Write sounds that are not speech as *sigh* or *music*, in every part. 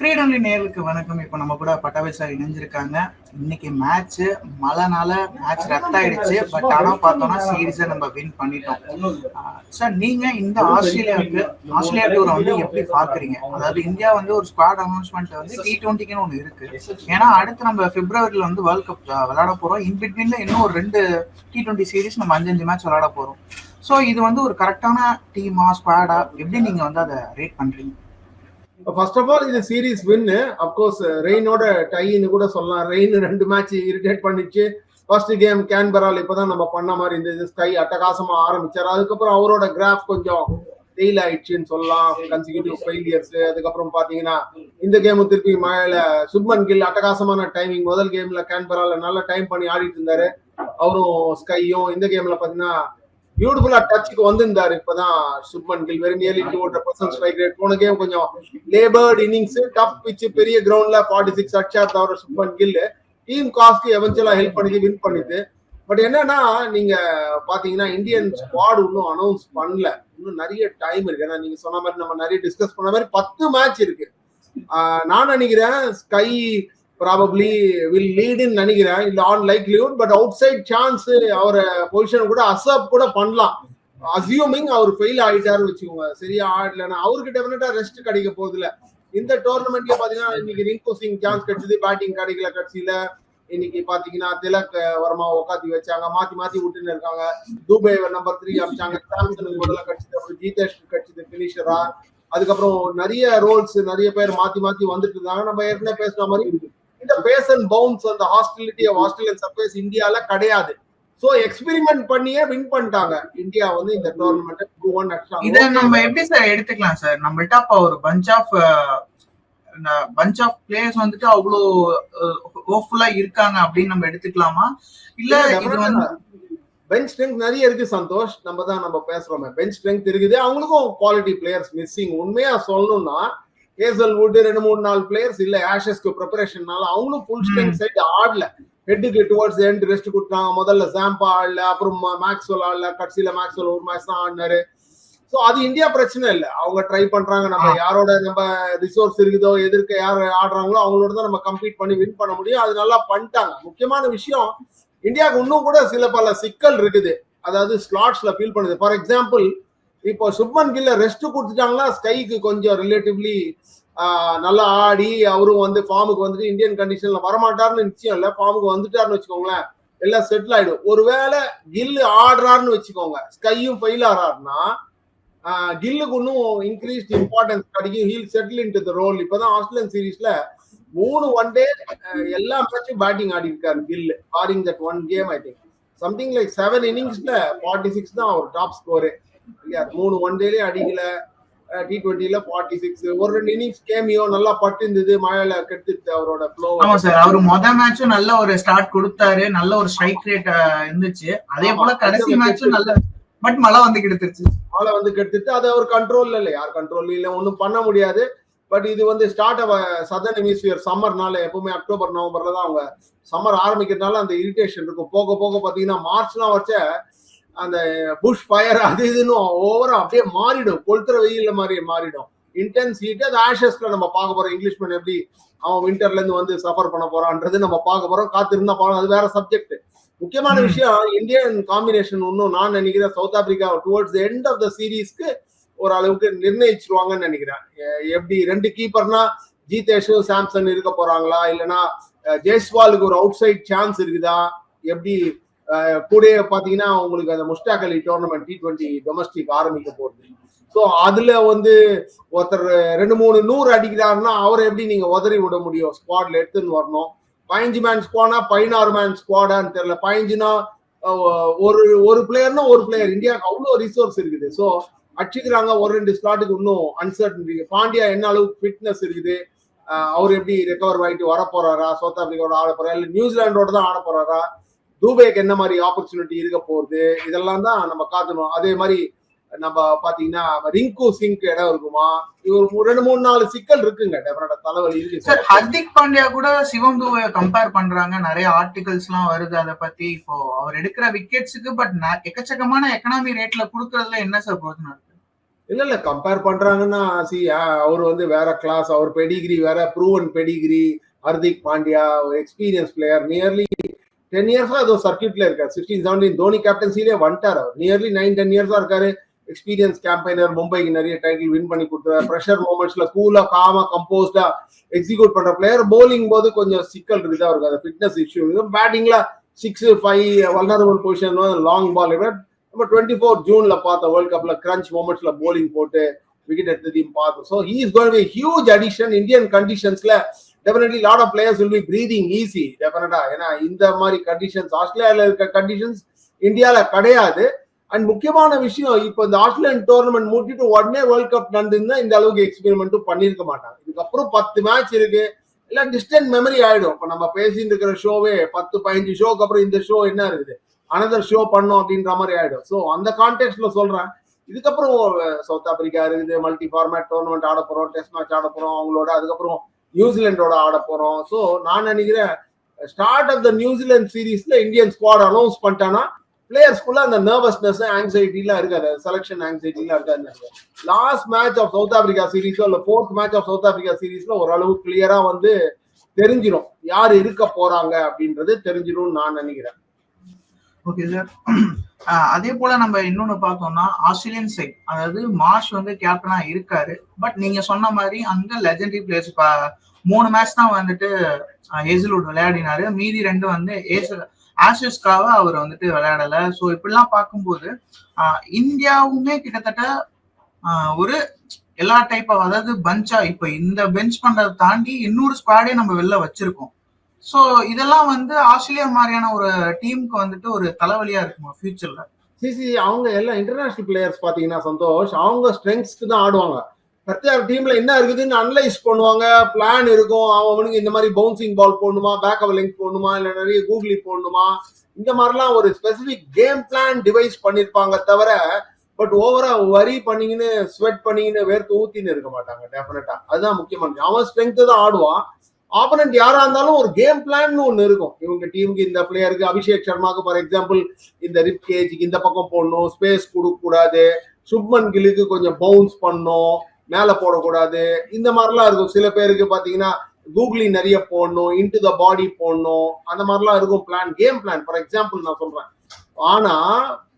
கிரீடன்லி நேர்களுக்கு வணக்கம். இப்போ நம்ம கூட பட்டாபி சார் இணைஞ்சிருக்காங்க. இன்னைக்கு மேட்ச் மழைனால மேட்ச் ரத்தாயிடுச்சு. பட் ஆனா பார்த்தோம்னா சீரீஸை நம்ம வின் பண்ணிட்டோம். சார் நீங்க இந்த ஆஸ்திரேலியாவுக்கு ஆஸ்திரேலியா டூரை வந்து எப்படி பாக்குறீங்க அதாவது இந்தியா வந்து ஒரு ஸ்குவாட் அனௌன்ஸ்மெண்ட் வந்து டி டுவெண்ட்டிக்குன்னு ஒன்று இருக்கு. ஏன்னா அடுத்து நம்ம பிப்ரவரியில வந்து வேர்ல்ட் கப் விளையாட போறோம். இன் பிட்வீன்ல இன்னும் ஒரு ரெண்டு டி டுவெண்ட்டி சீரீஸ் நம்ம அஞ்சஞ்சு மேட்ச் விளையாட போறோம். ஸோ இது வந்து ஒரு கரெக்டான டீமா ஸ்குவாடா எப்படி நீங்க வந்து அதை ரேட் பண்றீங்க? ஃபர்ஸ்ட் ஆஃப் ஆல் இது சீரீஸ் வின்னு அப்கோர்ஸ் ரெயினோட டைன்னு கூட சொல்லலாம். ரெயின் ரெண்டு மேட்ச் இரிட்டேட் பண்ணிச்சு. ஃபர்ஸ்ட் கேம் கேன்பரால் இப்போதான் நம்ம பண்ண மாதிரி இருந்தது. ஸ்கை அட்டகாசமா ஆரம்பிச்சார். அதுக்கப்புறம் அவரோட கிராஃப் கொஞ்சம் ஃபெயில் ஆயிடுச்சுன்னு சொல்லலாம். கன்சிக்யூட்டிவ் ஃபெயிலியர்ஸ் அதுக்கப்புறம் பாத்தீங்கன்னா இந்த கேமு திருப்பி மழையில சுப்மன் கில் அட்டகாசமான டைமிங் முதல் கேம்ல கேன்பரால நல்ல டைம் பண்ணி ஆடிட்டு இருந்தாரு. அவரும் ஸ்கையும் இந்த கேம்ல பாத்தீங்கன்னா பியூட்டிஃபுல்லா டச்சுக்கு வந்திருந்தாரு இப்பதான் சுப்மன் கில் வெறும் nearly two hundred percent strike rate போன கேம் கொஞ்சம் லேபர்ட் இன்னிங்ஸ் டஃப் பிச் பெரிய கிரவுண்ட்ல ஃபார்ட்டி சிக்ஸ் அடிச்சா தவிர சுப்மன் கில் டீம் காஸ்க்கு எவென்ச்சுவலா ஹெல்ப் பண்ணி வின் பண்ணிது பட் என்னன்னா நீங்க பாத்தீங்கன்னா இந்தியன் ஸ்குவாட் இன்னும் அனௌன்ஸ் பண்ணல. இன்னும் நிறைய டைம் இருக்கு. ஏன்னா நீங்க சொன்ன மாதிரி நம்ம நிறைய டிஸ்கஸ் பண்ண மாதிரி பத்து மேட்ச் இருக்கு. நான் நினைக்கிறேன் ஸ்கை ப்ராபப்ளி வில் லீடுன்னு நினைக்கிறேன். இல்லை on likelihood but outside chance அவரை பொசிஷன் கூட அசப் கூட பண்ணலாம். அசியூமிங் அவர் ஃபெயில் ஆகிட்டாருன்னு வச்சுக்கோங்க. சரியா? ஆடலன்னா அவருக்கு டெஃபினட்டா ரெஸ்ட் கிடைக்க போகுதுல இந்த டோர்னமெண்ட்ல பாத்தீங்கன்னா இன்னைக்கு ரிங்கு சிங் சான்ஸ் கிடைச்சது பேட்டிங் கிடைக்கல கட்சியில. இன்னைக்கு பாத்தீங்கன்னா திலக் வர்மா உக்காத்தி வச்சாங்க. மாத்தி மாத்தி விட்டுன்னு இருக்காங்க. தூபே நம்பர் த்ரீ அமிச்சாங்க. சாம்சனுக்கு முதல்ல கட்சிது ஜீதேஷ் கட்சிது பினிஷரா அதுக்கப்புறம் நிறைய ரோல்ஸ் நிறைய பேர் மாத்தி மாத்தி வந்துட்டு இருந்தாங்க. நம்ம ஏற்கனவே பேசுற மாதிரி இந்த பேஸ் அண்ட் பவுன்ஸ் அந்த ஹாஸ்டிலிட்டி ஆஃப் ஆஸ்திரேலியன் சர்ஃபேஸ் இந்தியால கிடையாது. சோ எக்ஸ்பெரிமெண்ட் பண்ணியே வின் பண்ணிட்டாங்க. இந்தியா வந்து இந்த டோர்னமெண்ட் இத நம்ம எப்படி சார் எடுத்துக்கலாம் சார் நம்மள்ட்ட அப்ப ஒரு bunch of bunch of players வந்துட்டு அவ்வளோ ஹோப்ஃபுல்லா இருக்காங்க அப்படின்னு நம்ம எடுத்துக்கலாமா? இல்ல இது வந்து பெஞ்ச் ஸ்ட்ரென்த் நிறைய இருக்கு சந்தோஷ். நம்ம தான் நம்ம பேசுறோமே. பெஞ்ச் ஸ்ட்ரென்த் இருக்குது. அவங்களுக்கும் குவாலிட்டி பிளேயர்ஸ் மிஸ்ஸிங் உண்மையா சொல்லணும்னா ஏசல் வுட் ரெண்டு மூணு நாலு பிளேயர்ஸ் இல்ல ஆஷஸ்க்கு ப்ரிப்பரேஷன்னால அவங்களும் ஃபுல் ஸ்ட்ரென்த் சைட் ஆடல. ஹெட்டுக்கு டுவர்ட்ஸ் எண்ட் ரெஸ்ட் கொடுத்தாங்க. முதல்ல ஜாம்பா ஆடல அப்புறம் மேக்ஸ்வெல் ஆடல கடைசியில மேக்ஸ்வெல் ஒரு மேட்ச் தான் ஆடினாரு. ஸோ அது இந்தியா பிரச்சனை இல்லை. அவங்க ட்ரை பண்றாங்க. நம்ம யாரோட நம்ம ரிசோர்ஸ் இருக்குதோ எதிர்க்க யார் ஆடுறாங்களோ அவங்களோட தான் நம்ம கம்ப்ளீட் பண்ணி வின் பண்ண முடியும். அது நல்லா பண்ணிட்டாங்க. முக்கியமான விஷயம் இந்தியாவுக்கு இன்னும் கூட சில பல சிக்கல் இருக்குது. அதாவது ஸ்லாட்ஸ்ல ஃபீல் பண்ணுது. ஃபார் எக்ஸாம்பிள் இப்போ சுப்மன் கில்ல ரெஸ்ட் கொடுத்துட்டாங்கன்னா ஸ்கைக்கு கொஞ்சம் ரிலேட்டிவ்லி நல்லா ஆடி அவரும் வந்து ஃபார்முக்கு வந்துட்டு இந்தியன் கண்டிஷன்ல வரமாட்டாருன்னு நிச்சயம் இல்லை. ஃபார்முக்கு வந்துட்டாருன்னு வச்சுக்கோங்களேன் எல்லாம் செட்டில் ஆயிடும். ஒருவேளை கில்லு ஆடுறாருன்னு வச்சுக்கோங்க ஸ்கையும் ஃபெயில் ஆறாருன்னா கில்லுக்கு இன்னும் இன்க்ரீஸ்ட் இம்பார்ட்டன்ஸ் கிடைக்கும். He'll settle into the role இப்பதான் ஆஸ்திரேலியன் சீரீஸ்ல மூணு ஒன் டே எல்லா மேட்சும் பேட்டிங் ஆடி இருக்காரு கில்லு. Barring that one game I think something like seven இன்னிங்ஸ்ல forty six தான் அவர் டாப் ஸ்கோரு மூணு ஒன் டேலயே அடிக்கல. டி டுவெண்ட்டில ஃபார்ட்டி சிக்ஸ் ஒரு ரெண்டு இன்னிங்ஸ் கேமியோ நல்லா பட்டு இருந்தது மழையில கெடுத்துட்டு அவரோட ஃப்ளோ ஆமா சார் அவர் முத மேட்சும் நல்ல ஒரு ஸ்டார்ட் கொடுத்தாரு. நல்ல ஒரு ஸ்ட்ரைக் ரேட் இருந்துச்சு. அதே போல கடைசி மேட்சும் நல்ல பட் மழை வந்து கெடுத்துருச்சு. மழை வந்து கெடுத்துட்டு அது அவர் கண்ட்ரோல்ல இல்ல. யார் கண்ட்ரோல் இல்ல. ஒன்றும் பண்ண முடியாது. பட் இது வந்து ஸ்டார்ட் சதர்ன் ஹெமிஸ்பியர் சம்மர்னால எப்பவுமே அக்டோபர் நவம்பர்ல தான் அவங்க சம்மர் ஆரம்பிக்கிறதுனால அந்த இரிட்டேஷன் இருக்கும். போக போக பாத்தீங்கன்னா மார்ச்லாம் வச்ச அந்த புஷ் ஃபயர் அது இதுன்னு ஓவரா அப்படியே மாறிடும். கொளுத்துற வெயில்ல மாதிரி மாறிடும். இன்டென்ஸ் ஹீட் அது ஆஷஸ்ல நம்ம பார்க்க போறோம். இங்கிலீஷ்மேன் எப்படி அவன் விண்டர்ல இருந்து வந்து சஃபர் பண்ண போறான்றது நம்ம பார்க்க போறோம். காத்திருந்தா போறோம் அது வேற சப்ஜெக்ட் முக்கியமான விஷயம் இந்தியன் காம்பினேஷன் இன்னும் நான் நினைக்கிறேன் South Africa towards end of the சீரீஸ்க்கு ஒரு அளவுக்கு நிர்ணயிச்சிருவாங்கன்னு நினைக்கிறேன். எப்படி ரெண்டு கீப்பர்னா ஜீதேஷும் சாம்சன் இருக்க போறாங்களா? இல்லைன்னா ஜெய்ஸ்வாலுக்கு ஒரு அவுட் சைட் சான்ஸ் இருக்குதா? எப்படி கூட பாத்தீங்கன்னா உங்களுக்கு அந்த Mushtaq Ali tournament T twenty domestic ஆரம்பிக்க போகுது. ஸோ அதுல வந்து ஒருத்தர் ரெண்டு மூணு நூறு அடிக்கிறாருன்னா அவரை எப்படி நீங்க உதறி விட முடியும்? ஸ்குவாட்ல எடுத்துன்னு வரணும். பதினஞ்சு மேன் ஸ்குவாடா பதினாறு மேன் ஸ்குவாடான்னு தெரியல. பதினஞ்சுனா ஒரு ஒரு பிளேயர்னா ஒரு பிளேயர் இந்தியாவுக்கு அவ்வளோ ரிசோர்ஸ் இருக்குது. ஸோ அடிச்சுக்கிறாங்க. ஒரு ரெண்டு ஸ்லாட்டுக்கு இன்னும் அன்சர்டன்டி பாண்டியா என்ன அளவுக்கு ஃபிட்னஸ் இருக்குது? அவர் எப்படி ரெக்கவர் ஆகிட்டு வர போறாரா சவுத் ஆப்பிரிக்காவோட ஆட போறாரா? இல்லை நியூசிலாண்டோட தான் ஆட போறாரா? தூபேக்கு என்ன மாதிரி ஆப்பர்ச்சுனிட்டி இருக்க போகுது? இதெல்லாம் தான் நம்ம காத்தணும் அதே மாதிரி நம்ம பாத்தீங்கன்னா ரிங்கு சிங்க் இடம் இருக்குமா? இவர் ரெண்டு மூணு நாலு சிக்கல் இருக்குங்க. டெஃபினட்டா தலைவலி இருக்கு. சார் ஹர்திக் பாண்டியா கூட சிவம் துவை கம்பேர் பண்றாங்க. நிறைய ஆர்டிகல்ஸ் எல்லாம் வருது. அதை பத்தி இப்போ அவர் எடுக்கிற விக்கெட்ஸுக்கு பட் எக்கச்சக்கமான எக்கனாமி ரேட்ல கொடுக்கறதுல என்ன சார் பிரோஜனம் இருக்கு இல்ல இல்ல. கம்பேர் பண்றாங்கன்னா சி அவர் வந்து வேற கிளாஸ் அவர் பெடிகிரி வேற proven pedigree Hardik Pandya experience player nearly ten இயர்ஸா ஏதோ சர்க்கியூட்ல இருக்காரு. சிக்ஸ்டீன் செவன்டீன் தோனி கேப்டன்சிலே வந்துட்டார் அவர். நியர்லி நைன் டென் இயர்ஸா இருக்காரு. எக்ஸ்பீரியன்ஸ் கேம்பைனர் மும்பைக்கு நிறைய டைட்டில் வின் பண்ணி கொடுத்தாரு ப்ரெஷர் மூமெண்ட்ஸ்ல கூலா காமா கம்போஸ்டா எக்ஸிக்யூட் பண்ற பிளேயர் போலிங் போது கொஞ்சம் சிக்கல் இருக்குதா. அவருக்கு அந்த fitness issue பேட்டிங்ல six five vulnerable position long ball நம்ம டுவெண்ட்டி ஃபோர் ஜூன்ல பார்த்த வேர்ல்ட் கப்ல கிரன்ச் மூமெண்ட்ஸ்ல போலிங் போட்டு விக்கெட் எடுத்ததையும் பார்த்தோம் so he is going huge addition Indian கண்டிஷன்ஸ்ல definitely lot of players will be breathing easy டெஃபினட்டா ஏன்னா இந்த மாதிரி கண்டிஷன்ஸ் ஆஸ்திரேலியாவில் இருக்க கண்டிஷன்ஸ் இந்தியாவில் கிடையாது. அண்ட் முக்கியமான விஷயம் இப்போ இந்த ஆஸ்திரேலியன் டோர்னமெண்ட் மூட்டிட்டு உடனே வேர்ல்ட் கப் நடந்திருந்தா இந்த அளவுக்கு எக்ஸ்பெரிமெண்ட்டும் பண்ணிருக்க மாட்டாங்க. இதுக்கப்புறம் பத்து மேட்ச் இருக்கு. இல்லை டிஸ்டன்ட் மெமரி ஆயிடும். இப்போ நம்ம பேசிட்டு இருக்கிற ஷோவே பத்து பதினஞ்சு ஷோக்கு அப்புறம் இந்த ஷோ என்ன இருக்குது? அனதர் ஷோ பண்ணோம் அப்படின்ற மாதிரி ஆயிடும். ஸோ அந்த கான்டெக்ட்ல சொல்றேன். இதுக்கப்புறம் சவுத் ஆப்பிரிக்கா இருக்குது. மல்டி ஃபார்மேட் டோர்னமெண்ட் ஆட போறோம். டெஸ்ட் மேட்ச் ஆட போறோம். அவங்களோட அதுக்கப்புறம் நியூசிலாண்டோட ஆட போறோம். ஸோ நான் நினைக்கிறேன் start of the New Zealand சீரீஸ்ல இந்தியன் ஸ்குவாட் அனௌன்ஸ் பண்ணிட்டானா பிளேயர்ஸ்குள்ள அந்த நர்வஸ்னஸ் ஆங்ஸைட்டிலாம் இருக்காது. செலக்ஷன் ஆங்ஸைட்டிலாம் இருக்காது. Last match of South Africa சீரீஸோ இல்லை fourth match of South Africa சீரீஸ்ல ஓரளவு கிளியரா வந்து தெரிஞ்சிடும் யார் இருக்க போறாங்க அப்படின்றது தெரிஞ்சிடும் நான் நினைக்கிறேன். ஓகே சார் *clears throat* அதே போல நம்ம இன்னொன்னு பார்த்தோம்னா ஆஸ்திரேலியன் சைட் அதாவது மார்ஷ் வந்து கேப்டனா இருக்காரு. பட் நீங்க சொன்ன மாதிரி அங்க லெஜண்டரி பிளேயர்ஸ் மூணு மேட்ச் தான் வந்துட்டு ஹேசல்வுட் விளையாடினாரு. மீதி ரெண்டு வந்து ஆஷஸ்க்காக அவர் வந்துட்டு விளையாடல. ஸோ இப்படிலாம் பார்க்கும்போது இந்தியாவுமே கிட்டத்தட்ட ஒரு எல்லா டைப் ஆஃப் அதாவது பஞ்சா இப்போ இந்த பெஞ்ச் பண்றதை தாண்டி இன்னொரு ஸ்குவாடே நம்ம வெளில வச்சிருக்கோம். ஸோ இதெல்லாம் வந்து ஆஸ்திரேலியா மாதிரியான ஒரு டீமுக்கு வந்துட்டு ஒரு தலைவலியா இருக்குமா ஃபியூச்சர்ல சிசி அவங்க எல்லாம் இன்டர்நேஷனல் பிளேயர்ஸ் பாத்தீங்கன்னா சந்தோஷ் அவங்க ஸ்ட்ரெங்ஸ்க்கு தான் ஆடுவாங்க. பிரத்யேக டீம்ல என்ன இருக்குதுன்னு அனலைஸ் பண்ணுவாங்க. பிளான் இருக்கும். அவனுக்கு இந்த மாதிரி பவுன்சிங் பால் போடணுமா? பேக் லிங்க் லெங்க் போடணுமா? இல்ல நிறைய கூகுளி போடணுமா? இந்த மாதிரிலாம் ஒரு ஸ்பெசிபிக் கேம் பிளான் டிவைஸ் பண்ணிருப்பாங்க தவிர பட் ஓவரா வரி பண்ணிங்கன்னு ஸ்வெட் பண்ணிங்கன்னு வேர்த்து ஊத்தின்னு இருக்க மாட்டாங்க டெஃபினட்டா அதுதான் முக்கியமானது அவன் ஸ்ட்ரென்த் தான் ஆடுவான். ஆப்பனண்ட் யாரா இருந்தாலும் ஒரு கேம் பிளான் ஒன்று இருக்கும். இவங்க டீமுக்கு இந்த பிளேயருக்கு அபிஷேக் சர்மாக்கு ஃபார் எக்ஸாம்பிள் இந்த ரிப் கேஜுக்கு இந்த பக்கம் போடணும் ஸ்பேஸ் கொடுக்க கூடாது சுப்மன் கிலுக்கு கொஞ்சம் பவுன்ஸ் பண்ணும் மேல போடக்கூடாது இந்த மாதிரிலாம் இருக்கும். சில பேருக்கு பாத்தீங்கன்னா கூகுளி நிறைய போடணும் இன்டு த பாடி போடணும் அந்த மாதிரிலாம் இருக்கும் plan game plan for example நான் சொல்றேன். ஆனா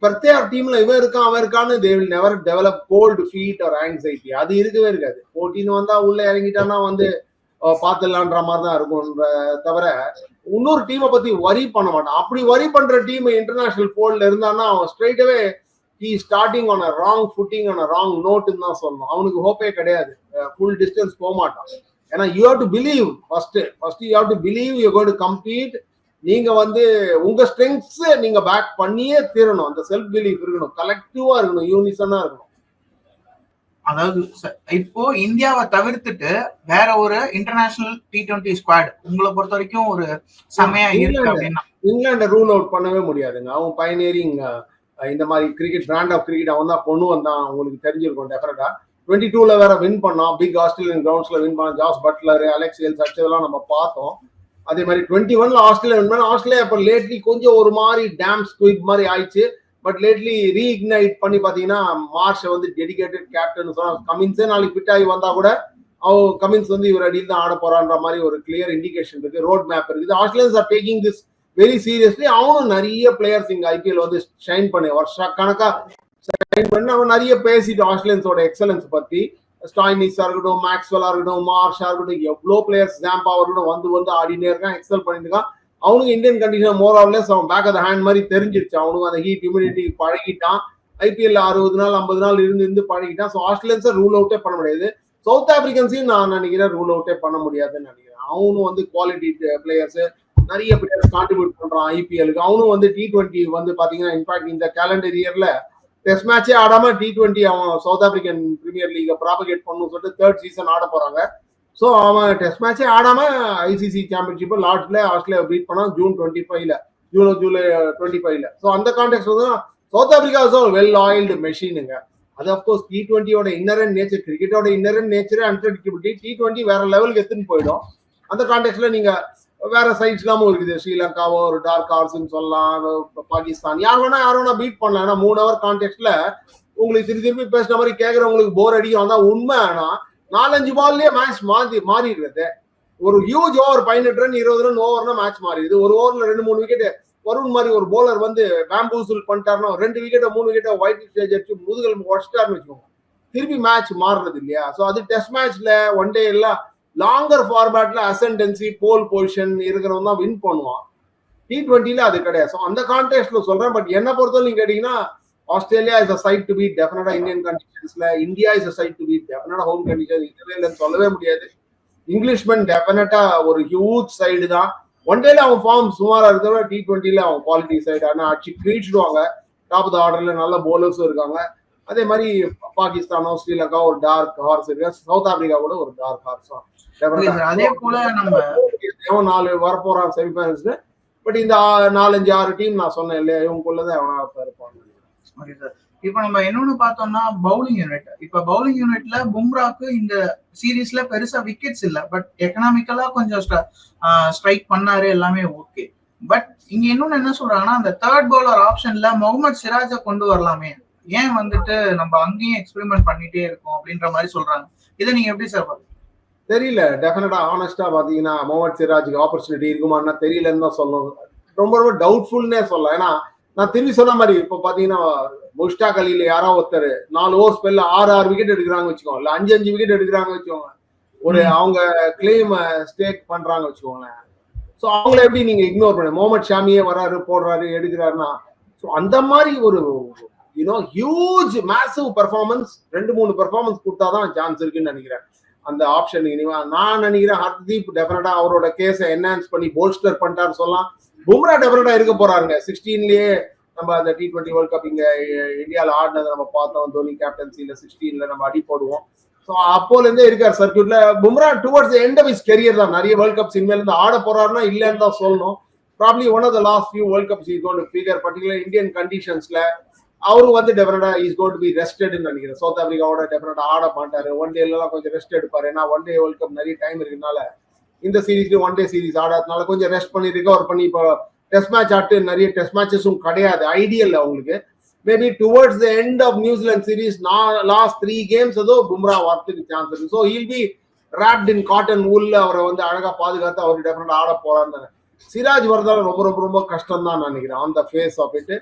பிரத்யேக டீம்ல இவன் இருக்கான் அவன் இருக்கான்னு they will never develop cold feet ஒரு ஆங்ஸைட்டி அது இருக்கவே இருக்காது. போட்டின்னு வந்தா உள்ள இறங்கிட்டான்னா வந்து பார்த்துடலான்ற மாதிரி தான் இருக்கும்ன்ற தவிர இன்னொரு டீமை பத்தி வரி பண்ண மாட்டான். அப்படி வரி பண்ற டீம் இன்டர்நேஷனல் போல்ட்ல இருந்தான்னா அவன் ஸ்ட்ரைட்டவே he starting on a wrong footing on a wrong நோட்டுன்னு தான் சொல்லணும். அவனுக்கு ஹோப்பே கிடையாது. ஃபுல் டிஸ்டன்ஸ் போக மாட்டான். ஏன்னா you have to believe first first you have to believe you got complete நீங்க வந்து உங்க ஸ்ட்ரெங்ஸ் நீங்க பேக் பண்ணியே தீரணும். அந்த செல்ஃப் பிலீஃப் இருக்கணும். கலெக்டிவா இருக்கணும். யூனிசனா இருக்கணும். அதாவது இப்போ இந்தியாவை தவிர்த்துட்டு வேற ஒரு இன்டர்நேஷனல் டி டுவெண்ட்டி ஸ்குவாட் உங்களை பொறுத்த வரைக்கும் ஒரு செமையா இருக்கு அப்படின்னா. இங்கிலாண்ட ரூல் அவுட் பண்ணவே முடியாதுங்க. அவன் பயனேரிங் இந்த மாதிரி கிரிக்கெட் பிராண்ட் ஆஃப் கிரிக்கெட் அவன் தான் கொண்டு வந்தான். உங்களுக்கு தெரிஞ்சிருக்கும் டெஃபரட்டா டுவெண்ட்டி டூல வேற வின் பண்ணான். பிக் ஆஸ்திரேலியன் கிரவுண்ட்ஸ்ல வின் பண்ணான். ஜாஸ் பட்லர் அலெக்ஸ் எல்ஸ் அடிச்சதெல்லாம் நம்ம பார்த்தோம். அதே மாதிரி டுவெண்ட்டி ஒன்ல ஆஸ்திரேலியா வின் பண்ண ஆஸ்திரேலியா இப்போ லேட்லி கொஞ்சம் ஒரு மாதிரி டேம் ஸ்குயிக் மாதிரி ஆயிடுச்சு. பட் லேட்லி ரீஇக்னைட் பண்ணி பார்த்தீங்கன்னா மார்ஷை வந்து டெடிகேட்டட் கேப்டன் சொன்னா கமின்ஸே நாளைக்கு ஃபிட் ஆகி வந்தா கூட அவன் கமின்ஸ் வந்து இவர் அடியில் தான் ஆட போறான்ற மாதிரி ஒரு கிளியர் இண்டிகேஷன் இருக்கு ரோட் மேப் இருக்குது Australians are taking this very seriously அவனும் நிறைய பிளேயர்ஸ் இங்க ஐபிஎல் வந்து ஷைன் பண்ணி வருஷ கணக்கா ஷைன் பண்ணி அவன் நிறைய பேசிட்டு ஆஸ்திரேலியன்ஸோட எக்ஸலன்ஸ் பத்தி ஸ்டாயினிஸா இருக்கட்டும் மேக்ஸ்வெல்லா இருக்கட்டும் மார்ஷா இருக்கட்டும் எவ்வளோ பிளேயர்ஸ் ஜாம்பா இருக்கட்டும் வந்து வந்து ஆடினே இருக்கான் எக்ஸல் பண்ணிட்டு இருக்கான். அவனுக்கு இந்தியன் கண்டிஷன் மோர் அவன் பேக் அந்த ஹேண்ட் மாதிரி தெரிஞ்சிருச்சு. அவனுக்கு அந்த ஹீட் இம்யூனிட்டி பழகிட்டான். ஐபிஎல் அறுபது நாள் ஐம்பது நாள் இருந்து இருந்து பழகிட்டான். ஸோ ஆஸ்திரேலியன்ஸை ரூல் அவுட்டே பண்ண முடியாது. சவுத் ஆப்பிரிக்கன்ஸையும் நான் நினைக்கிறேன் ரூல் அவுட்டே பண்ண முடியாதுன்னு நினைக்கிறேன். அவனும் வந்து குவாலிட்டி பிளேயர்ஸ் நிறைய பிளேயர்ஸ் கான்ட்ரிபியூட் பண்றான் ஐபிஎலுக்கு அவனும் வந்து டி ட்வெண்ட்டி வந்து பாத்தீங்கன்னா இன்ஃபேக்ட் இந்த கேலண்டர் இயர்ல டெஸ்ட் மேட்சே ஆடாம டி டுவெண்ட்டி அவன் South African Premier League propagate பண்ணணும்னு சொல்லிட்டு தேர்ட் சீசன் ஆட போறாங்க. ஸோ அவன் டெஸ்ட் மேட்சே ஆடாம ஐசிசி சாம்பியன்ஷிப்பை லார்ட்ஸ்ல ஆஸ்திரேலியா பீட் பண்ணான் ஜூன் டுவெண்ட்டி ஃபைவ்ல ஜூன் ஜூலை டுவெண்ட்டி ஃபைவ்ல ஸோ அந்த கான்டெக்ட் வந்து சவுத் ஆப்பிரிக்கா வெல் ஆயில்டு மெஷினுங்க அது அப்கோர்ஸ் டி டுவெண்ட்டியோட இன்னரன் நேச்சர் கிரிக்கெட்டோட இன்னரன் நேச்சரே அன்பிரடிக்டபிலிட்டி டி டுவெண்ட்டி வேற லெவலுக்கு எடுத்துன்னு போயிடும். அந்த கான்டெக்ட்ல நீங்க வேற இல்லாமல் இருக்குது. ஸ்ரீலங்காவோ ஒரு டார்க் ஹார்ஸ்ன்னு சொல்லலாம் பாகிஸ்தான். யார் வேணா யார் வேணா பீட் பண்ணலாம். ஏன்னா மூணு ஹவர் கான்டெக்ட்ல உங்களுக்கு திருப்பி திருப்பி பேசுன மாதிரி கேட்குறவங்களுக்கு போர் அடிக்கும். அதான் உண்மை. ஆனால் நாலஞ்சு பால்லயே மேட்ச் மாறி மாறிடுறது. ஒரு ஹியூஜ் ஓவர் பதினெட்டு ரன் இருபது ரன் ஓவர்னா மேட்ச் மாறிடுது. ஒரு ஓவர்ல ரெண்டு மூணு விக்கெட் வருண் மாதிரி ஒரு போலர் வந்து பேம்பூசூல் பண்ணிட்டாருன்னா ரெண்டு விக்கெட்டை மூணு விக்கெட்டை ஒயிட் ஸ்டேஜ் அடிச்சு முதுகல் உடச்சிட்டாருன்னு வச்சுக்கோங்க. திருப்பி மேட்ச் மாறுறது இல்லையா? ஸோ அது டெஸ்ட் மேட்ச்ல ஒன் டே எல்லாம் லாங்கர் ஃபார்மேட்ல அசன்டென்சி போல் பொசிஷன் இருக்கிறவன் தான் வின் பண்ணுவான். டி ட்வெண்ட்டில அது கிடையாது. ஸோ அந்த கான்டெக்ட்ல சொல்றேன். பட் என்ன பொறுத்தவரை நீங்க கேட்டீங்கன்னா Australia is a side to be டெஃபினட்டா Indian கண்டிஷன்ஸ்ல India is a side to be டெஃபினட்டா ஹோம் கண்டிஷன் இல்லைன்னு சொல்லவே முடியாது. இங்கிலீஷ்மேன் டெஃபினட்டா ஒரு ஹியூஜ் சைடு தான். ஒன் டேல அவன் ஃபார்ம் சுமாரா இருக்கிற டி டுவெண்ட்டில அவன் குவாலிட்டி சைடு ஆனா அடிச்சு கிழிச்சிடுவாங்க. டாப் ஆஃப் ஆர்டர்ல நல்ல போலர்ஸும் இருக்காங்க. அதே மாதிரி பாகிஸ்தானோ ஸ்ரீலங்கா ஒரு டார்க் ஹார்ஸ் இருக்கு. சவுத் ஆப்பிரிக்கா கூட ஒரு டார்க் ஹார்ஸ். அதே போல நம்ம நாலு வரப்போறான் செமிஃபைனல்ஸ் பட் இந்த நாலஞ்சு ஆறு டீம் நான் சொன்னேன் இல்லையா? இவங்களுக்குள்ளதான் எவனா இருப்பான் ஓகே சார் இப்போ நம்ம இன்னொன்னு பார்த்தோம்னா பவுலிங் யூனிட் இப்ப பவுலிங் யூனிட்ல பும்ராக்கு இந்த சீரீஸ்ல பெருசா விக்கெட்ஸ் இல்ல. பட் எக்கனாமிக்கலா கொஞ்சம் ஸ்ட்ரைக் பண்ணாரு எல்லாமே ஓகே பட் இங்க இன்னொன்னு என்ன சொல்றாங்கன்னா அந்த தேர்ட் பவுலர் ஆப்ஷன்ல முகமது சிராஜை கொண்டு வரலாமே. ஏன் வந்துட்டு நம்ம அங்கேயும் எக்ஸ்பெரிமெண்ட் பண்ணிட்டே இருக்கோம் அப்படின்ற மாதிரி சொல்றாங்க. இதை நீங்க எப்படி சார் பாருங்க தெரியல. டெஃபினட்டா ஆனஸ்டா பாத்தீங்கன்னா முகமது சிராஜுக்கு ஆப்பர்ச்சுனிட்டி இருக்குமான்னா தெரியலன்னு தான் சொல்லணும். ரொம்ப ரொம்ப டவுட்ஃபுல்னே சொல்லலாம். ஏன்னா நான் திரும்பி சொன்ன மாதிரி இப்போ பாத்தீங்கன்னா முஷ்டாக் அலியில யாரோ ஒருத்தர் நாலு ஓவர் ஸ்பெல்ல ஆறு ஆறு விக்கெட் எடுக்கிறாங்க வச்சுக்கோங்க இல்ல அஞ்சு அஞ்சு விக்கெட் எடுக்கிறாங்க வச்சுக்கோங்க ஒரு. அவங்க கிளைம் ஸ்டேக் பண்றாங்க வச்சுக்கோங்களேன். ஸோ அவங்கள எப்படி நீங்க இக்னோர் பண்ண முகமது ஷாமியே வராரு போடுறாரு எடுக்கிறாருன்னா ஸோ அந்த மாதிரி ஒரு யூனோ ஹியூஜ் மேசிவ் பெர்ஃபார்மன்ஸ் ரெண்டு மூணு பெர்ஃபார்மன்ஸ் கொடுத்தாதான் சான்ஸ் இருக்குன்னு நினைக்கிறேன். அந்த ஆப்ஷன் இனிவா நான் நினைக்கிறேன் ஹர்தீப் டெஃபினட்டா அவரோட கேஸை என்ஹான்ஸ் பண்ணி போல்ஸ்டர் பண்ணிட்டாரு சொல்லலாம். பும்ரா டெபரடா இருக்க போறாருங்க. சிக்ஸ்டீன்லயே நம்ம அந்த டி டுவெண்ட்டி வேர்ல்ட் கப் இங்க இந்தியாவில் ஆடினதை நம்ம பார்த்தோம். தோனி கேப்டன்சில சிக்ஸ்டீன்ல நம்ம அடி போடுவோம். ஸோ அப்போல இருந்தே இருக்கார் சர்க்கியூட்ல Bumrah towards end of his career தான். நிறைய வேர்ல்ட் கப்ஸ் இனிமேல் இருந்து ஆட போறாருன்னா இல்லைன்னு தான் சொல்லணும். Probably one of the last few world cups is gonna figure particular Indian கண்டிஷன்ஸ்ல அவரும் வந்து டெஃபினட்டா இஸ் கோட் பி ரெஸ்டட்னு நினைக்கிறேன். சவுத் ஆப்பிரிக்காவோட டெஃபினட்டா ஆட மாட்டாரு. ஒன் டேலாம் கொஞ்சம் ரெஸ்ட் எடுப்பாரு. ஏன்னா ஒன் டே வேர்ல்ட் கப் நிறைய டைம் இருக்கனால இந்த சீரீஸ்க்கு ஒன் டே சீரீஸ் ஆடாதனால கொஞ்சம் ரெஸ்ட் பண்ணி ரிகவர் பண்ணி இப்போ டெஸ்ட் மேட்ச் ஆட்டு நிறைய டெஸ்ட் மேட்சஸும் கிடையாது. ஐடியல் அவங்களுக்கு maybe towards the end of New Zealand series நான் லாஸ்ட் த்ரீ கேம்ஸ் ஏதோ பும்ரா வரத்துக்கு சான்ஸ் இருக்கு. So he'll be wrapped in cotton ஊல்ல அவரை வந்து அழகா பாதுகாத்து அவர் டெஃபினட்டா ஆட போறான்னு சிராஜ் வரதால ரொம்ப ரொம்ப ரொம்ப கஷ்டம் தான் நினைக்கிறேன். On the face of it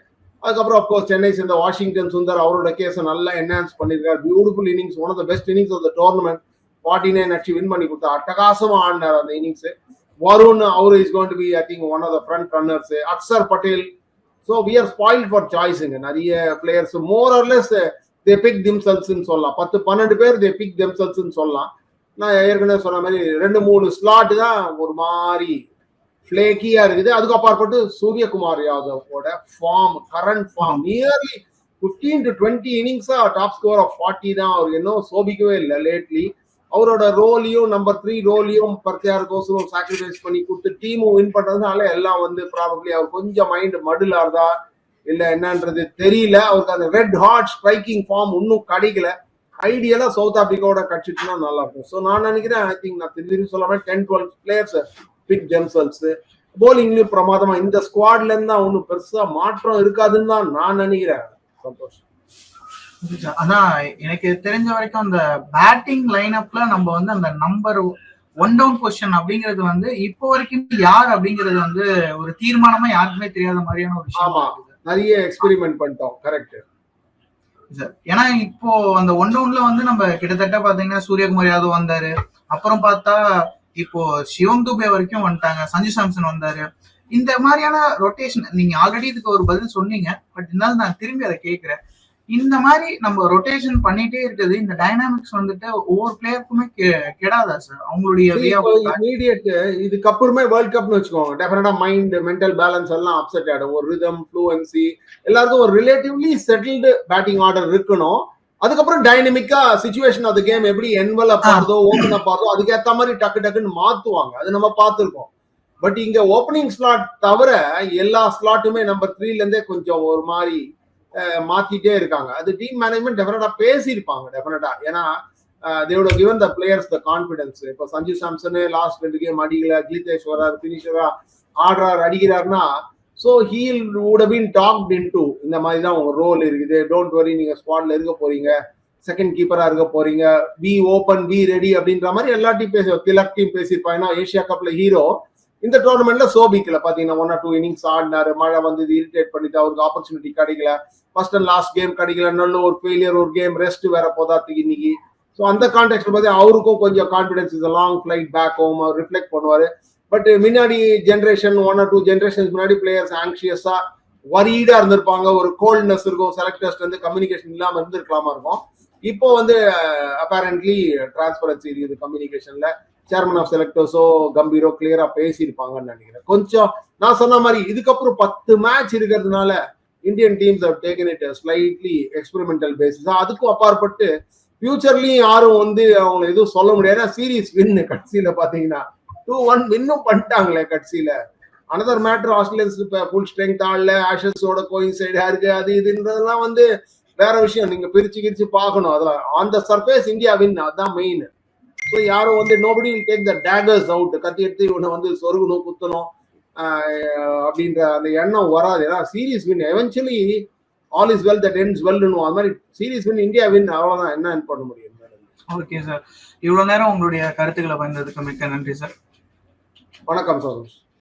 அதுக்கப்புறம் அப்கோர்ஸ் சென்னை சேர்ந்த வாஷிங்டன் சுந்தர் அவரோட கேஸை நல்லா என்ஹான்ஸ் பண்ணியிருக்காரு. Beautiful innings one of the best innings of the tournament forty nine அடிச்சு வின் பண்ணி கொடுத்தா. அட்டகாசமாக ஆடினார் அந்த innings Varun our is going to be I think one of the front runners Axar Patel. So we are spoil for சாய்ஸுங்க நிறைய players more or less they pick திம்செல்ஸ்ன்னு சொல்லலாம். பத்து பன்னெண்டு பேர் தே பிக் திம்செல்ஸ்ன்னு சொல்லலாம். நான் ஏற்கனவே சொன்ன மாதிரி ரெண்டு மூணு ஸ்லாட் தான் ஒரு மாதிரி ஃப்ளேக்கியா இருக்குது. அதுக்கு அப்பாற்பட்டு Suryakumar யாதவோட form current form nearly fifteen to twenty இன்னிங்ஸா top score of forty தான். அவருக்கு இன்னும் சோபிக்கவே இல்லை லேட்லி அவரோட ரோலையும் நம்பர் த்ரீ ரோலையும் பர்த்தியாருக்கோசரம் சாக்ரிஃபைஸ் பண்ணி கொடுத்து டீமும் வின் பண்றதுனால எல்லாம் வந்து ப்ராபப்ளி அவர் கொஞ்சம் மைண்ட் மடுலாருதா? இல்ல என்னன்றது தெரியல. அவருக்கு அந்த ரெட் ஹாட் ஸ்ட்ரைக்கிங் ஃபார்ம் இன்னும் கிடைக்கல. ஐடியலா சவுத் ஆப்பிரிக்காவோட கட்சிட்டுனா நல்லா இருக்கும். ஸோ நான் நினைக்கிறேன் ஐ திங்க் நான் திரும்பி சொல்லாம ten twelve players pick themselves போலிங்லயும் பிரமாதமா இந்த ஸ்குவாட்ல இருந்தா தான் ஒன்றும் பெருசா மாற்றம் இருக்காதுன்னு தான் நான் நினைக்கிறேன். சந்தோஷம். அதான் எனக்கு தெரிஞ்ச வரைக்கும் அந்த பேட்டிங் லைனப்ல நம்ம வந்து அந்த நம்பர் ஒன் டவுன் பொசிஷன் அப்படிங்கிறது வந்து இப்போ வரைக்கும் யார் அப்படிங்கிறது வந்து ஒரு தீர்மானமா யாருக்குமே தெரியாத மாதிரியான ஒரு. விஷயம். நிறைய எக்ஸ்பெரிமெண்ட் பண்ணிட்டோம். கரெக்ட் சார் ஏன்னா இப்போ அந்த ஒன் டவுன்ல வந்து நம்ம கிட்டத்தட்ட பாத்தீங்கன்னா சூரியகுமார் யாதவ் வந்தாரு. அப்புறம் பார்த்தா இப்போ சிவம் துபே வரைக்கும் வந்துட்டாங்க. சஞ்சு சாம்சன் வந்தாரு. இந்த மாதிரியான ரொட்டேஷன் நீங்க ஆல்ரெடி இதுக்கு ஒரு பதில் சொன்னீங்க. பட் இருந்தாலும் நான் திரும்பி அதை கேட்கிறேன். இந்த மாதிரி நம்ம ரொட்டேஷன் பண்ணிட்டே இருக்குது இந்த டைனாமிக்ஸ் வந்துட்டு ஒவ்வொரு பிளேயருக்குமே கெடாதா சார் அவங்களுடைய. இமீடியட் இதுக்கப்புறமே வேர்ல்ட் கப்னு வச்சுக்கோங்க. டெஃபினட்டா மைண்ட் மென்டல் பேலன்ஸ் எல்லாம் அப்செட் ஆயிடும். ஒரு ரிதம் ஃப்ளூவன்சி எல்லாருக்கும் ஒரு ரிலேட்டிவ்லி செட்டில்டு பேட்டிங் ஆர்டர் இருக்கணும். அதுக்கப்புறம் டைனமிக்கா சுச்சுவேஷன் ஆஃப் கேம் எப்படி என்வலப் ஆகுதோ ஓபன் அப் ஆகுதோ அதுக்கேத்த மாதிரி டக்கு டக்குன்னு மாத்துவாங்க. அது நம்ம பார்த்துருக்கோம். பட் இங்க ஓப்பனிங் ஸ்லாட் தவிர எல்லா ஸ்லாட்டுமே நம்பர் த்ரீல இருந்தே கொஞ்சம் ஒரு மாதிரி மாத்திட்டே இருக்காங்க. அது டீம் மேனேஜ்மெண்ட் டெஃபினட்டா பேசியிருப்பாங்க டெஃபினட்டா ஏன்னா தேவோட given the players the confidence இப்போ சஞ்சு சாம்சனு லாஸ்ட் ரெண்டு கேம் அடிக்கல கீதேஷ் வரார் பினிஷரா ஆடுறாரு அடிக்கிறாருன்னா so he'll would been been in two இந்த மாதிரி தான் உங்க ரோல் இருக்குது. டோன்ட் வரி நீங்க ஸ்குவாட்ல இருக்க போறீங்க. செகண்ட் கீப்பரா இருக்க போறீங்க. பி ஓப்பன் பி ரெடி அப்படின்ற மாதிரி எல்லாத்தையும் பேசி திலக் டீம் பேசியிருப்பாங்க. ஏன்னா ஏஷியா கப்ல ஹீரோ இந்த டோர்னமெண்ட்ல சோபிக்கல. பாத்தீங்கன்னா ஒன் ஆர் டூ இன்னிங்ஸ் ஆடினாரு. மழை வந்து இரிட்டேட் பண்ணிட்டு அவருக்கு ஆப்பர்ச்சுனிட்டி கிடைக்கல. ஃபர்ஸ்ட் அண்ட் லாஸ்ட் கேம் கிடைக்கல. நல்ல ஒரு ஃபெயிலியர் ஒரு கேம் ரெஸ்ட் வேற போதாத்துக்கு இன்னைக்கு. ஸோ அந்த கான்டெக்ட்ல பார்த்து அவருக்கும் கொஞ்சம் confidence is long flight back home our reflect பண்ணுவாரு. பட் முன்னாடி generation one or two generations முன்னாடி பிளேயர்ஸ் ஆங்ஷியஸா வரீடா இருந்திருப்பாங்க. ஒரு கோல்ட்னஸ் இருக்கும். செலக்டர்ஸ் வந்து கம்யூனிகேஷன் இல்லாம இருந்திருக்கலாமா இருக்கும். இப்போ வந்து அப்பேரண்ட்லி டிரான்ஸ்பரன்சி இருக்குது கம்யூனிகேஷன்ல சேர்மன் ஆஃப் செலக்டர்ஸோ கம்பீரோ கிளியரா பேசியிருப்பாங்கன்னு நினைக்கிறேன். கொஞ்சம் நான் சொன்ன மாதிரி இதுக்கப்புறம் பத்து மேட்ச் இருக்கிறதுனால Indian teams have taken it slightly experimental basis அதுக்கும் அப்பாற்பட்டு ஃபியூச்சர்லயும் யாரும் வந்து அவங்க எதுவும் சொல்ல முடியாது. சீரீஸ் வின்னு கடைசியில பாத்தீங்கன்னா டூ ஒன் வின்னும் பண்ணிட்டாங்களே கடைசியில. அனதர் மேட்டர் ஆஸ்திரேலியன்ஸ் இப்ப ஃபுல் ஸ்ட்ரென்த் ஆடல. ஆஷஸோட கோயின்சைடா இருக்கு அது இதுன்றதெல்லாம் வந்து வேற விஷயம். நீங்க பிரிச்சு கிரிச்சு பார்க்கணும். அதெல்லாம் on the surface India win அதான் மெயின் ஸோ யாரும் வந்து nobody will take the daggers out கத்தி எடுத்து இவனை வந்து சொருகணும் குத்தணும் அப்படின்ற அந்த எண்ணம் வராது. ஏன்னா series win eventually all is well that ends வெல்னு அது மாதிரி சீரீஸ் வின் இந்தியா வின் அவ்வளவுதான். என்ன பண்ண முடியும்? ஓகே சார் இவ்வளவு நேரம் உங்களுடைய கருத்துக்களை பயந்ததுக்கு மிக்க நன்றி சார் வணக்கம் சந்தோஷ்.